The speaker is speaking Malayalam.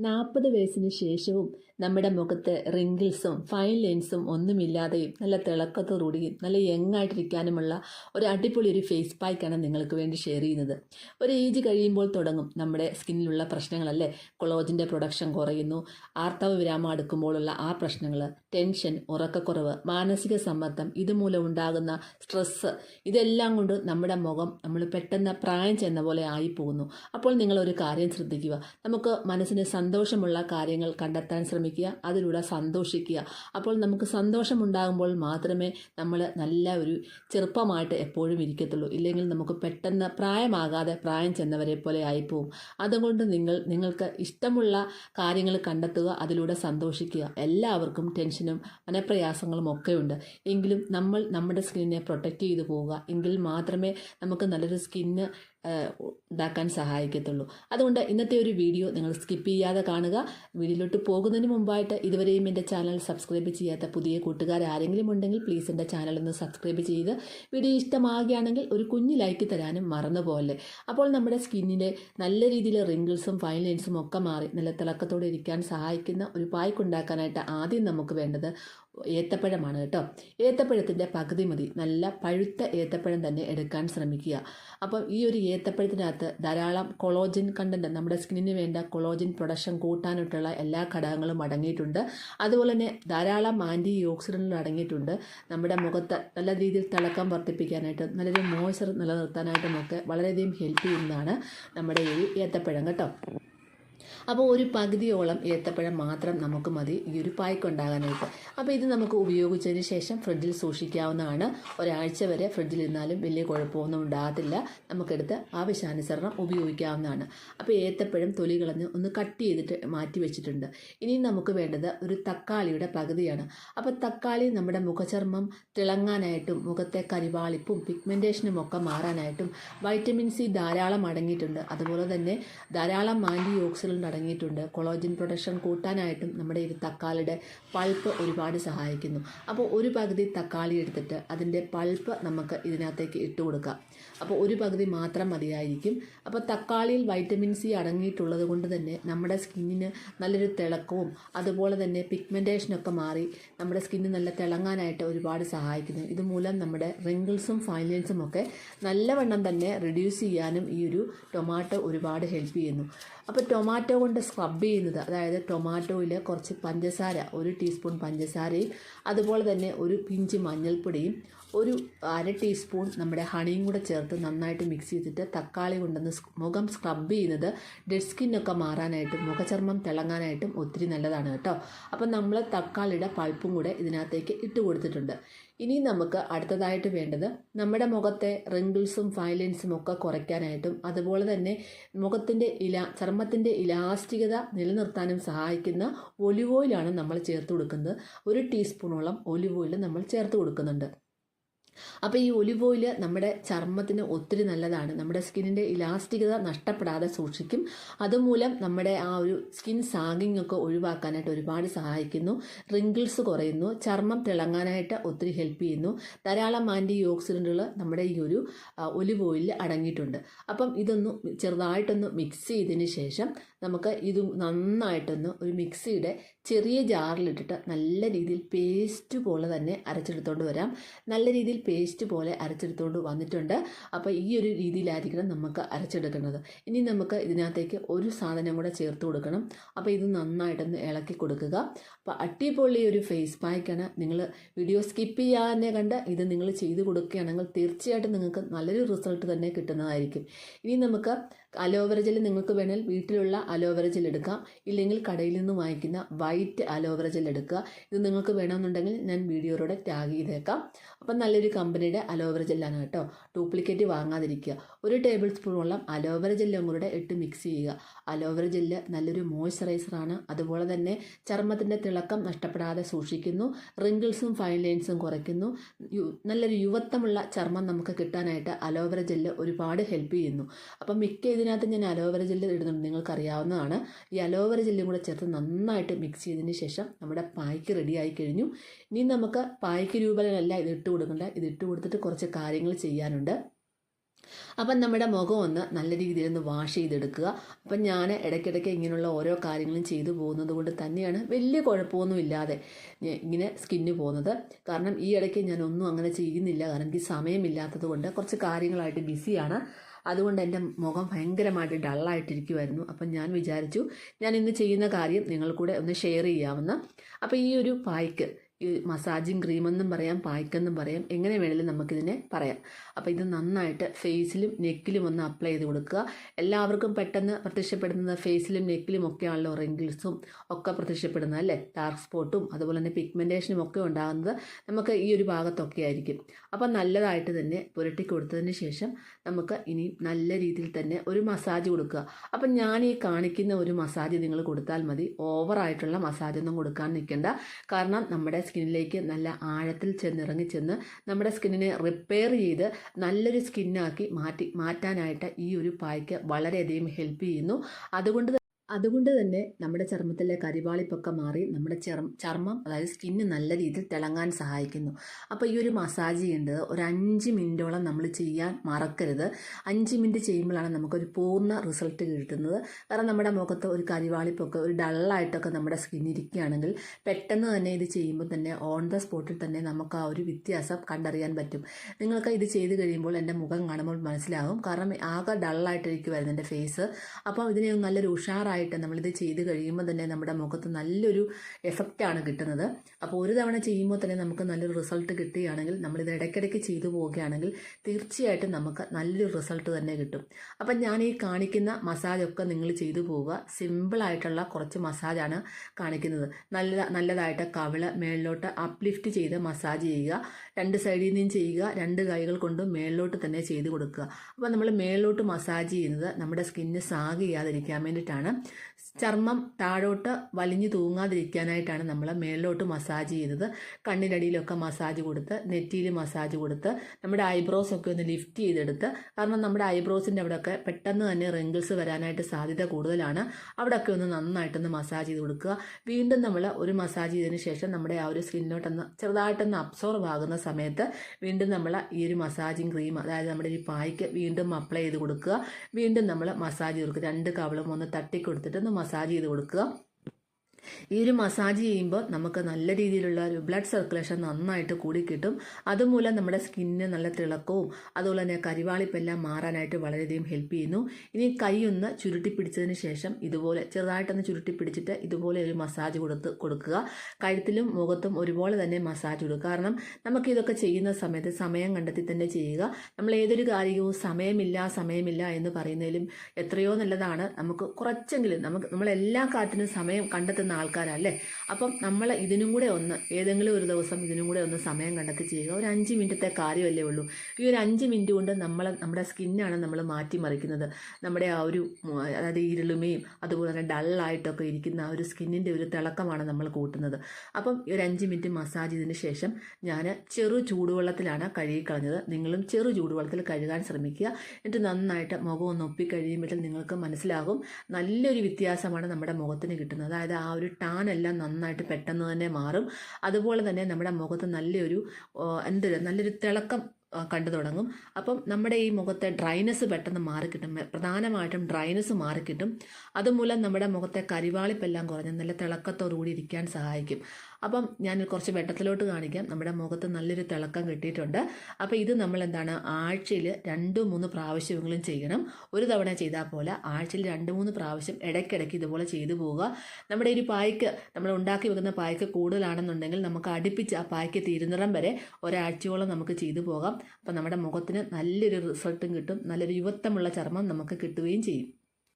നാൽപ്പത് വയസ്സിന് ശേഷവും നമ്മുടെ മുഖത്ത് റിങ്കിൾസും ഫൈൻ ലൈൻസും ഒന്നുമില്ലാതെയും നല്ല തിളക്കത്തോടുകൂടിയും നല്ല യങ്ങായിട്ടിരിക്കാനുമുള്ള ഒരു അടിപൊളി ഒരു ഫേസ് പാക്കാണ് നിങ്ങൾക്ക് വേണ്ടി ഷെയർ ചെയ്യുന്നത്. ഒരു ഏജ് കഴിയുമ്പോൾ തുടങ്ങും നമ്മുടെ സ്കിന്നിലുള്ള പ്രശ്നങ്ങളല്ലേ? കൊളോജിന്റെ പ്രൊഡക്ഷൻ കുറയുന്നു. ആർത്തവ വിരാമം അടുക്കുമ്പോഴുള്ള ആ പ്രശ്നങ്ങൾ ടെൻഷൻ ഉറക്കക്കുറവ് മാനസിക സമ്മർദ്ദം ഇതുമൂലം ഉണ്ടാകുന്ന സ്ട്രെസ്സ് ഇതെല്ലാം കൊണ്ട് നമ്മുടെ മുഖം നമ്മൾ പെട്ടെന്ന് പ്രായം ചെന്ന പോലെ ആയിപ്പോകുന്നു അപ്പോൾ നിങ്ങളൊരു കാര്യം ശ്രദ്ധിക്കുക. നമുക്ക് മനസ്സിന് സന്തോഷമുള്ള കാര്യങ്ങൾ കണ്ടെത്താൻ ശ്രമിക്കുക അതിലൂടെ സന്തോഷിക്കുക. അപ്പോൾ നമുക്ക് സന്തോഷമുണ്ടാകുമ്പോൾ മാത്രമേ നമ്മൾ നല്ല ഒരു ചെറുപ്പമായിട്ട് എപ്പോഴും ഇരിക്കത്തുള്ളൂ. ഇല്ലെങ്കിൽ നമുക്ക് പെട്ടെന്ന് പ്രായമാകാതെ പ്രായം ചെന്നവരെ പോലെ ആയിപ്പോവും. അതുകൊണ്ട് നിങ്ങൾ നിങ്ങൾക്ക് ഇഷ്ടമുള്ള കാര്യങ്ങൾ കണ്ടെത്തുക അതിലൂടെ സന്തോഷിക്കുക. എല്ലാവർക്കും ടെൻഷനും മനപ്രയാസങ്ങളും ഒക്കെ ഉണ്ട്. എങ്കിലും നമ്മൾ നമ്മുടെ സ്കിന്നിനെ പ്രൊട്ടക്റ്റ് ചെയ്തു പോവുക. എങ്കിൽ മാത്രമേ നമുക്ക് നല്ലൊരു സ്കിന്ന് ഉണ്ടാക്കാൻ സഹായിക്കത്തുള്ളൂ. അതുകൊണ്ട് ഇന്നത്തെ ഒരു വീഡിയോ നിങ്ങൾ സ്കിപ്പ് ചെയ്യാതെ കാണുക. വീഡിയോയിലോട്ട് പോകുന്നതിന് മുമ്പായിട്ട് ഇതുവരെയും എന്റെ ചാനൽ സബ്സ്ക്രൈബ് ചെയ്യാത്ത പുതിയ കൂട്ടുകാർ ആരെങ്കിലും ഉണ്ടെങ്കിൽ പ്ലീസ് എന്റെ ചാനൽ ഒന്ന് സബ്സ്ക്രൈബ് ചെയ്ത് വീഡിയോ ഇഷ്ടമാകുകയാണെങ്കിൽ ഒരു കുഞ്ഞ് ലൈക്ക് തരാനും മറന്നു പോലെ അപ്പോൾ നമ്മുടെ സ്കിന്നിലെ നല്ല രീതിയിൽ റിങ്കിൾസും ഫൈൻ ലൈൻസും ഒക്കെ മാറി നല്ല തിളക്കത്തോടെ ഇരിക്കാൻ സഹായിക്കുന്ന ഒരു പായ്ക്ക് ഉണ്ടാക്കാനായിട്ട് ആദ്യം നമുക്ക് വേണ്ടത് ഏത്തപ്പഴമാണ് കേട്ടോ. ഏത്തപ്പഴത്തിന്റെ പകുതി മതി. നല്ല പഴുത്ത ഏത്തപ്പഴം തന്നെ എടുക്കാൻ ശ്രമിക്കുക. അപ്പം ഈ ഒരു ഏത്തപ്പഴത്തിനകത്ത് ധാരാളം കൊളോജിൻ കണ്ടന്റ് നമ്മുടെ സ്കിന്നിന് വേണ്ട കൊളോജിൻ പ്രൊഡക്ഷൻ കൂട്ടാനായിട്ടുള്ള എല്ലാ ഘടകങ്ങളും അടങ്ങിയിട്ടുണ്ട്. അതുപോലെ തന്നെ ധാരാളം ആന്റി ഓക്സിഡന്റുകൾ അടങ്ങിയിട്ടുണ്ട്. നമ്മുടെ മുഖത്ത് നല്ല രീതിയിൽ തിളക്കം വർദ്ധിപ്പിക്കാനായിട്ട് നല്ലൊരു മോയ്സ്ചർ നിലനിർത്താനായിട്ടും ഒക്കെ വളരെയധികം ഹെൽപ്പ് ചെയ്യുന്നതാണ് നമ്മുടെ ഈ ഏത്തപ്പഴം കേട്ടോ. അപ്പോൾ ഒരു പകുതിയോളം ഏത്തപ്പഴം മാത്രം നമുക്ക് മതി. ഈ ഒരു പായ്ക്കുണ്ടാകാനായിട്ട്. അപ്പോൾ ഇത് നമുക്ക് ഉപയോഗിച്ചതിന് ശേഷം ഫ്രിഡ്ജിൽ സൂക്ഷിക്കാവുന്നതാണ്. ഒരാഴ്ച വരെ ഫ്രിഡ്ജിൽ ഇരുന്നാലും വലിയ കുഴപ്പമൊന്നും ഉണ്ടാകത്തില്ല. നമുക്കെടുത്ത് ആവശ്യാനുസരണം ഉപയോഗിക്കാവുന്നതാണ്. അപ്പോൾ ഏത്തപ്പഴം തൊലി കളഞ്ഞ് ഒന്ന് കട്ട് ചെയ്തിട്ട് മാറ്റി വെച്ചിട്ടുണ്ട്. ഇനി നമുക്ക് വേണ്ടത് ഒരു തക്കാളിയുടെ പകുതിയാണ്. അപ്പോൾ തക്കാളി നമ്മുടെ മുഖചർമ്മം തിളങ്ങാനായിട്ടും മുഖത്തെ കരിവാളിപ്പും പിഗ്മെന്റേഷനും ഒക്കെ മാറാനായിട്ടും വൈറ്റമിൻ സി ധാരാളം അടങ്ങിയിട്ടുണ്ട്. അതുപോലെ തന്നെ ധാരാളം ആന്റി ഓക്സിഡന്റ് അടങ്ങിയിട്ടുണ്ട്. കൊളോജിൻ പ്രൊഡക്ഷൻ കൂട്ടാനായിട്ടും നമ്മുടെ ഈ തക്കാളിയുടെ പൾപ്പ് ഒരുപാട് സഹായിക്കുന്നു. അപ്പോൾ ഒരു പകുതി തക്കാളി എടുത്തിട്ട് അതിന്റെ പൾപ്പ് നമുക്ക് ഇതിനകത്തേക്ക് ഇട്ട് കൊടുക്കാം. അപ്പോൾ ഒരു പകുതി മാത്രം മതിയായിരിക്കും. അപ്പോൾ തക്കാളിയിൽ വൈറ്റമിൻ സി അടങ്ങിയിട്ടുള്ളത് കൊണ്ട് തന്നെ നമ്മുടെ സ്കിന്നിന് നല്ലൊരു തിളക്കവും അതുപോലെ തന്നെ പിഗ്മെന്റേഷനൊക്കെ മാറി നമ്മുടെ സ്കിന്ന് നല്ല തിളങ്ങാനായിട്ട് ഒരുപാട് സഹായിക്കുന്നു. ഇതുമൂലം നമ്മുടെ റിങ്കിൾസും ഫൈനൽസും ഒക്കെ നല്ലവണ്ണം തന്നെ റിഡ്യൂസ് ചെയ്യാനും ഈ ഒരു ടൊമാറ്റോ ഒരുപാട് ഹെൽപ്പ് ചെയ്യുന്നു. അപ്പോൾ ടൊമാറ്റോ കൊണ്ട് സ്ക്രബ് ചെയ്യുന്നത്. അതായത് ടൊമാറ്റോയിൽ കുറച്ച് പഞ്ചസാര ഒരു ടീസ്പൂൺ പഞ്ചസാരയും അതുപോലെ തന്നെ ഒരു പിഞ്ച് മഞ്ഞൾപ്പൊടിയും ഒരു അര ടീസ്പൂൺ നമ്മുടെ ഹണിയും കൂടെ ചേർത്ത് നന്നായിട്ട് മിക്സ് ചെയ്തിട്ട് തക്കാളി കൊണ്ടൊന്ന് മുഖം സ്ക്രബ് ചെയ്യുന്നത് ഡെഡ് സ്കിന്നൊക്കെ മാറാനായിട്ടും മുഖചർമ്മം തിളങ്ങാനായിട്ടും ഒത്തിരി നല്ലതാണ് കേട്ടോ. അപ്പം നമ്മൾ തക്കാളിയുടെ പൾപ്പും കൂടെ ഇതിനകത്തേക്ക് ഇട്ട് കൊടുത്തിട്ടുണ്ട്. ഇനി നമുക്ക് അടുത്തതായിട്ട് വേണ്ടത് നമ്മുടെ മുഖത്തെ റിങ്കിൾസും ഫൈലൻസും ഒക്കെ കുറയ്ക്കാനായിട്ടും അതുപോലെ തന്നെ മുഖത്തിന്റെ ഇല ചർമ്മത്തിന്റെ ഇലാസ്റ്റികത നിലനിർത്താനും സഹായിക്കുന്ന ഒലിവ് ഓയിലാണ് നമ്മൾ ചേർത്ത് കൊടുക്കുന്നത്. ഒരു ടീസ്പൂണോളം ഒലിവ് ഓയിൽ നമ്മൾ ചേർത്ത് കൊടുക്കുന്നുണ്ട്. അപ്പോൾ ഈ ഒലിവ് ഓയിൽ നമ്മുടെ ചർമ്മത്തിന് ഒത്തിരി നല്ലതാണ്. നമ്മുടെ സ്കിന്നിന്റെ ഇലാസ്റ്റികത നഷ്ടപ്പെടാതെ സൂക്ഷിക്കും. അതുമൂലം നമ്മുടെ ആ ഒരു സ്കിൻ സാഗിങ് ഒക്കെ ഒഴിവാക്കാനായിട്ട് ഒരുപാട് സഹായിക്കുന്നു. റിങ്കിൾസ് കുറയുന്നു. ചർമ്മം തിളങ്ങാനായിട്ട് ഒത്തിരി ഹെൽപ്പ് ചെയ്യുന്നു. ധാരാളം ആന്റി ഓക്സിഡന്റുകൾ നമ്മുടെ ഈ ഒരു ഒലിവ് ഓയിലിൽ അടങ്ങിയിട്ടുണ്ട്. അപ്പം ഇതൊന്ന് ചെറുതായിട്ടൊന്ന് മിക്സ് ചെയ്തതിന് ശേഷം നമുക്ക് ഇത് നന്നായിട്ടൊന്ന് ഒരു മിക്സിയുടെ ചെറിയ ജാറിലിട്ടിട്ട് നല്ല രീതിയിൽ പേസ്റ്റ് പോലെ തന്നെ അരച്ചെടുത്തുകൊണ്ട് വരാം. നല്ല രീതിയിൽ പേസ്റ്റ് പോലെ അരച്ചെടുത്തുകൊണ്ട് വന്നിട്ടുണ്ട്. അപ്പോൾ ഈ ഒരു രീതിയിലായിരിക്കണം നമുക്ക് അരച്ചെടുക്കുന്നത്. ഇനി നമുക്ക് ഇതിനകത്തേക്ക് ഒരു സാധനം കൂടെ ചേർത്ത് കൊടുക്കണം. അപ്പോൾ ഇത് നന്നായിട്ടൊന്ന് ഇളക്കി കൊടുക്കുക. അപ്പോൾ അട്ടിപ്പൊള്ളി ഒരു ഫേസ് പാക്കാണ്. നിങ്ങൾ വീഡിയോ സ്കിപ്പ് ചെയ്യാതെ കണ്ട് ഇത് നിങ്ങൾ ചെയ്ത് കൊടുക്കുകയാണെങ്കിൽ തീർച്ചയായിട്ടും നിങ്ങൾക്ക് നല്ലൊരു റിസൾട്ട് തന്നെ കിട്ടുന്നതായിരിക്കും. ഇനി നമുക്ക് അലോവേര ജെൽ നിങ്ങൾക്ക് വേണമെങ്കിൽ വീട്ടിലുള്ള അലോവേര ജെൽ എടുക്കാം. ഇല്ലെങ്കിൽ കടയിൽ നിന്ന് വാങ്ങിക്കുന്ന വൈറ്റ് അലോവേര ജെൽ എടുക്കുക. ഇത് നിങ്ങൾക്ക് വേണമെന്നുണ്ടെങ്കിൽ ഞാൻ വീഡിയോയിലൂടെ ടാഗ് ചെയ്തേക്കാം. അപ്പം നല്ലൊരു കമ്പനിയുടെ അലോവേര ജെല്ലാണ് കേട്ടോ. ഡ്യൂപ്ലിക്കേറ്റ് വാങ്ങാതിരിക്കുക. ഒരു ടേബിൾ സ്പൂണോളം അലോവേര ജെല്ലും കൂടെ ഇട്ട് മിക്സ് ചെയ്യുക. ജെല്ല് നല്ലൊരു മോയ്സ്ചറൈസറാണ് അതുപോലെ തന്നെ ചർമ്മത്തിന്റെ തിളക്കം നഷ്ടപ്പെടാതെ സൂക്ഷിക്കുന്നു. റിങ്കിൾസും ഫൈൻ ലൈൻസും കുറയ്ക്കുന്നു. നല്ലൊരു യുവത്വമുള്ള ചർമ്മം നമുക്ക് കിട്ടാനായിട്ട് ജെല്ല് ഒരുപാട് ഹെൽപ്പ് ചെയ്യുന്നു. അപ്പം മിക്ക ഇതിനകത്ത് ഞാൻ അലോവേര ജെല്ല് ഇടുന്നുണ്ട്. നിങ്ങൾക്ക് അറിയാവുന്നതാണ് ഈ അലോവേര ജെല്ലും കൂടെ ചേർത്ത് നന്നായിട്ട് മിക്സ് ചെയ്തതിന് ശേഷം നമ്മുടെ പായ്ക്ക് ആയി കഴിഞ്ഞു. ഇനി നമുക്ക് പായ്ക്ക് രൂപത്തിലല്ല ഇത് ഇട്ട് കൊടുക്കേണ്ട. ഇത് ഇട്ട് കൊടുത്തിട്ട് കുറച്ച് കാര്യങ്ങൾ ചെയ്യാനുണ്ട്. അപ്പം നമ്മുടെ മുഖം ഒന്ന് നല്ല രീതിയിൽ ഒന്ന് വാഷ് ചെയ്തെടുക്കുക. അപ്പം ഞാൻ ഇടയ്ക്കിടയ്ക്ക് ഇങ്ങനെയുള്ള ഓരോ കാര്യങ്ങളും ചെയ്തു പോകുന്നത് കൊണ്ട് തന്നെയാണ് വലിയ കുഴപ്പമൊന്നും ഇല്ലാതെ ഇങ്ങനെ സ്കിന്ന് പോകുന്നത്. കാരണം ഈ ഇടയ്ക്ക് ഞാനൊന്നും അങ്ങനെ ചെയ്യുന്നില്ല. കാരണം എനിക്ക് സമയമില്ലാത്തത് കൊണ്ട് കുറച്ച് കാര്യങ്ങളായിട്ട് ബിസിയാണ് അതുകൊണ്ട് എന്റെ മുഖം ഭയങ്കരമായിട്ട് ഡള്ളായിട്ടിരിക്കുമായിരുന്നു അപ്പം ഞാൻ വിചാരിച്ചു ഞാൻ ഇന്ന് ചെയ്യുന്ന കാര്യം നിങ്ങൾ കൂടെ ഒന്ന് ഷെയർ ചെയ്യാമെന്ന്. അപ്പോൾ ഈ ഒരു പായ്ക്ക് ഈ മസാജിങ് ക്രീമെന്നും പറയാം പായ്ക്കെന്നും പറയാം എങ്ങനെ വേണമെങ്കിലും നമുക്കിതിനെ പറയാം. അപ്പോൾ ഇത് നന്നായിട്ട് ഫേസിലും നെക്കിലും ഒന്ന് അപ്ലൈ ചെയ്ത് കൊടുക്കുക. എല്ലാവർക്കും പെട്ടെന്ന് പ്രത്യക്ഷപ്പെടുന്നത് ഫേസിലും നെക്കിലും ഒക്കെ ആണല്ലോ റിങ്കിൾസും ഒക്കെ പ്രത്യക്ഷപ്പെടുന്നത് അല്ലേ? ഡാർക്ക് സ്പോട്ടും അതുപോലെ തന്നെ പിഗ്മെന്റേഷനും ഒക്കെ ഉണ്ടാകുന്നത് നമുക്ക് ഈ ഒരു ഭാഗത്തൊക്കെ ആയിരിക്കും. അപ്പോൾ നല്ലതായിട്ട് തന്നെ പുരട്ടി കൊടുത്തതിന് ശേഷം നമുക്ക് ഇനി നല്ല രീതിയിൽ തന്നെ ഒരു മസാജ് കൊടുക്കുക. അപ്പം ഞാൻ ഈ കാണിക്കുന്ന ഒരു മസാജ് നിങ്ങൾ കൊടുത്താൽ മതി. ഓവറായിട്ടുള്ള മസാജൊന്നും കൊടുക്കാൻ നിൽക്കേണ്ട. കാരണം നമ്മുടെ സ്കിന്നിലേക്ക് നല്ല ആഴത്തിൽ ചെന്നിറങ്ങി ചെന്ന് നമ്മുടെ സ്കിന്നിനെ റിപ്പയർ ചെയ്ത് നല്ലൊരു സ്കിന്നാക്കി മാറ്റി മാറ്റാനായിട്ട് ഈ ഒരു പായ്ക്ക് വളരെയധികം ഹെൽപ്പ് ചെയ്യുന്നു. അതുകൊണ്ട് അതുകൊണ്ട് തന്നെ നമ്മുടെ ചർമ്മത്തിലെ കരിവാളിപ്പൊക്കെ മാറി നമ്മുടെ ചർമ്മം അതായത് സ്കിന്ന് നല്ല രീതിയിൽ തിളങ്ങാൻ സഹായിക്കുന്നു. അപ്പോൾ ഈ ഒരു മസാജ് ചെയ്യേണ്ടത് ഒരു അഞ്ച് മിനിറ്റോളം നമ്മൾ ചെയ്യാൻ മറക്കരുത്. അഞ്ച് മിനിറ്റ് ചെയ്യുമ്പോഴാണ് നമുക്കൊരു പൂർണ റിസൾട്ട് കിട്ടുന്നത്. കാരണം നമ്മുടെ മുഖത്ത് ഒരു കരിവാളിപ്പൊക്കെ ഒരു ഡള്ളായിട്ടൊക്കെ നമ്മുടെ സ്കിൻ ഇരിക്കുകയാണെങ്കിൽ പെട്ടെന്ന് തന്നെ ഇത് ചെയ്യുമ്പോൾ തന്നെ ഓൺ ദ സ്പോട്ടിൽ തന്നെ നമുക്ക് ആ ഒരു വ്യത്യാസം കണ്ടറിയാൻ പറ്റും. നിങ്ങൾക്ക് ഇത് ചെയ്ത് കഴിയുമ്പോൾ എന്റെ മുഖം കാണുമ്പോൾ മനസ്സിലാകും കാരണം ആകെ ഡള്ളായിട്ടിരിക്കുമായിരുന്നു എന്റെ ഫേസ് അപ്പോൾ ഇതിനെ നല്ലൊരു നല്ലൊരു ഉഷാറായിട്ട് നമ്മളിത് ചെയ്ത് കഴിയുമ്പോൾ തന്നെ നമ്മുടെ മുഖത്ത് നല്ലൊരു എഫക്റ്റാണ് കിട്ടുന്നത്. അപ്പോൾ ഒരു തവണ ചെയ്യുമ്പോൾ തന്നെ നമുക്ക് നല്ലൊരു റിസൾട്ട് കിട്ടുകയാണെങ്കിൽ നമ്മളിത് ഇടയ്ക്കിടയ്ക്ക് ചെയ്തു പോവുകയാണെങ്കിൽ തീർച്ചയായിട്ടും നമുക്ക് നല്ലൊരു റിസൾട്ട് തന്നെ കിട്ടും. അപ്പം ഞാൻ ഈ കാണിക്കുന്ന മസാജൊക്കെ നിങ്ങൾ ചെയ്തു പോവുക. സിമ്പിളായിട്ടുള്ള കുറച്ച് മസാജാണ് കാണിക്കുന്നത്. നല്ല നല്ലതായിട്ട് കവിൾ മേളിലോട്ട് അപ്ലിഫ്റ്റ് ചെയ്ത് മസാജ് ചെയ്യുക. രണ്ട് സൈഡിൽ നിന്നും ചെയ്യുക. രണ്ട് കൈകൾ കൊണ്ടും മേളിലോട്ട് തന്നെ ചെയ്ത് കൊടുക്കുക. അപ്പോൾ നമ്മൾ മേളിലോട്ട് മസാജ് ചെയ്യുന്നത് നമ്മുടെ സ്കിന്ന് സാഗ് ചെയ്യാതിരിക്കാൻ വേണ്ടിയിട്ടാണ്. ചർമ്മം താഴോട്ട് വലിഞ്ഞു തൂങ്ങാതിരിക്കാനായിട്ടാണ് നമ്മൾ മേളിലോട്ട് മസാജ് ചെയ്തത്. കണ്ണിനടിയിലൊക്കെ മസാജ് കൊടുത്ത് നെറ്റിയിൽ മസാജ് കൊടുത്ത് നമ്മുടെ ഐബ്രോസ് ഒക്കെ ഒന്ന് ലിഫ്റ്റ് ചെയ്തെടുത്ത്. കാരണം നമ്മുടെ ഐബ്രോസിന്റെ അവിടെയൊക്കെ പെട്ടെന്ന് തന്നെ റിങ്കിൾസ് വരാനായിട്ട് സാധ്യത കൂടുതലാണ്. അവിടെയൊക്കെ ഒന്ന് നന്നായിട്ടൊന്ന് മസാജ് ചെയ്ത് കൊടുക്കുക. വീണ്ടും നമ്മൾ ഒരു മസാജ് ചെയ്തതിന് ശേഷം നമ്മുടെ ആ ഒരു സ്കിന്നിലോട്ടൊന്ന് ചെറുതായിട്ടൊന്ന് അബ്സോർവ് ആകുന്ന സമയത്ത് വീണ്ടും നമ്മൾ ഈ ഒരു മസാജിങ് ക്രീം അതായത് നമ്മുടെ ഈ പായ്ക്ക് വീണ്ടും അപ്ലൈ ചെയ്ത് കൊടുക്കുക. വീണ്ടും നമ്മൾ മസാജ് കൊടുക്കുക. രണ്ട് കവളും ഒന്ന് തട്ടിക്കൊടുത്തിട്ട് ഒന്ന് മസാജ് ചെയ്ത് കൊടുക്കുക. ഈ ഒരു മസാജ് ചെയ്യുമ്പോൾ നമുക്ക് നല്ല രീതിയിലുള്ള ഒരു ബ്ലഡ് സർക്കുലേഷൻ നന്നായിട്ട് കൂടി കിട്ടും. അതുമൂലം നമ്മുടെ സ്കിന്നിന് നല്ല തിളക്കവും അതുപോലെ തന്നെ കരിവാളിപ്പെല്ലാം മാറാനായിട്ട് വളരെയധികം ഹെൽപ്പ് ചെയ്യുന്നു. ഇനി കൈ ഒന്ന് ചുരുട്ടി പിടിച്ചതിന് ശേഷം ഇതുപോലെ ചെറുതായിട്ടൊന്ന് ചുരുട്ടി പിടിച്ചിട്ട് ഇതുപോലെ ഒരു മസാജ് കൊടുത്ത് കൊടുക്കുക. കഴുത്തിലും മുഖത്തും ഒരുപോലെ തന്നെ മസാജ് കൊടുക്കുക കാരണം നമുക്ക് ഇതൊക്കെ ചെയ്യുന്ന സമയത്ത് സമയം കണ്ടെത്തി തന്നെ ചെയ്യുക. നമ്മൾ ഏതൊരു കാര്യവും സമയമില്ല സമയമില്ല എന്ന് പറയുന്നതിലും എത്രയോ നല്ലതാണ്. നമുക്ക് കുറച്ചെങ്കിലും നമുക്ക് നമ്മളെല്ലാ കാര്യത്തിനും സമയം കണ്ടെത്തുന്ന ആൾക്കാരല്ലേ അപ്പം നമ്മൾ ഇതിനും കൂടെ ഒന്ന് ഏതെങ്കിലും ഒരു ദിവസം ഇതിനും കൂടെ ഒന്ന് സമയം കണ്ടെത്തി ചെയ്യുക. ഒരു അഞ്ച് മിനിറ്റത്തെ കാര്യമല്ലേ ഉള്ളൂ. ഈ ഒരു അഞ്ച് മിനിറ്റ് കൊണ്ട് നമ്മൾ നമ്മുടെ സ്കിന്നാണ് നമ്മൾ മാറ്റിമറിക്കുന്നത്. നമ്മുടെ ആ ഒരു അതായത് ഇരുളുമയും അതുപോലെ തന്നെ ഡള്ളായിട്ടൊക്കെ ഇരിക്കുന്ന ആ ഒരു സ്കിന്നിന്റെ ഒരു തിളക്കമാണ് നമ്മൾ കൂട്ടുന്നത്. അപ്പം ഒരു അഞ്ച് മിനിറ്റ് മസാജ് ചെയ്തതിന് ശേഷം ഞാൻ ചെറു ചൂടുവെള്ളത്തിലാണ് കഴുകി കളഞ്ഞത്. നിങ്ങളും ചെറു ചൂടുവെള്ളത്തിൽ കഴുകാൻ ശ്രമിക്കുക. എന്നിട്ട് നന്നായിട്ട് മുഖം ഒന്ന് ഒപ്പി കഴിയുമ്പോഴത്തേക്കും നിങ്ങൾക്ക് മനസ്സിലാകും. നല്ലൊരു വ്യത്യാസമാണ് നമ്മുടെ മുഖത്തിന് കിട്ടുന്നത്. അതായത് ആ ഒരു ടാൻ എല്ലാം നന്നായിട്ട് പെട്ടെന്ന് തന്നെ മാറും. അതുപോലെ തന്നെ നമ്മുടെ മുഖത്ത് നല്ലൊരു എന്തൊരു നല്ലൊരു തിളക്കം കണ്ടു തുടങ്ങും. അപ്പം നമ്മുടെ ഈ മുഖത്തെ ഡ്രൈനെസ് പെട്ടെന്ന് മാറിക്കിട്ടും. പ്രധാനമായിട്ടും ഡ്രൈനെസ് മാറിക്കിട്ടും. അതുമൂലം നമ്മുടെ മുഖത്തെ കരിവാളിപ്പെല്ലാം കുറഞ്ഞ് നല്ല തിളക്കത്തോടുകൂടി ഇരിക്കാൻ സഹായിക്കും. അപ്പം ഞാൻ കുറച്ച് വെട്ടത്തിലോട്ട് കാണിക്കാം. നമ്മുടെ മുഖത്ത് നല്ലൊരു തിളക്കം കിട്ടിയിട്ടുണ്ട്. അപ്പോൾ ഇത് നമ്മൾ എന്താണ് ആഴ്ചയിൽ രണ്ട് മൂന്ന് പ്രാവശ്യമെങ്കിലും ചെയ്യണം. ഒരു തവണ ചെയ്താൽ പോലെ ആഴ്ചയിൽ രണ്ട് മൂന്ന് പ്രാവശ്യം ഇടയ്ക്കിടയ്ക്ക് ഇതുപോലെ ചെയ്തു പോവുക. നമ്മുടെ ഒരു പായ്ക്ക് നമ്മൾ ഉണ്ടാക്കി വെക്കുന്ന പായ്ക്ക് കൂടുതലാണെന്നുണ്ടെങ്കിൽ നമുക്ക് അടുപ്പിച്ച് ആ പായ്ക്ക് തീരുന്നിടം വരെ ഒരാഴ്ചയോളം നമുക്ക് ചെയ്തു പോകാം. അപ്പം നമ്മുടെ മുഖത്തിന് നല്ലൊരു റിസൾട്ടും കിട്ടും. നല്ലൊരു യുവത്വമുള്ള ചർമ്മം നമുക്ക് കിട്ടുകയും ചെയ്യും.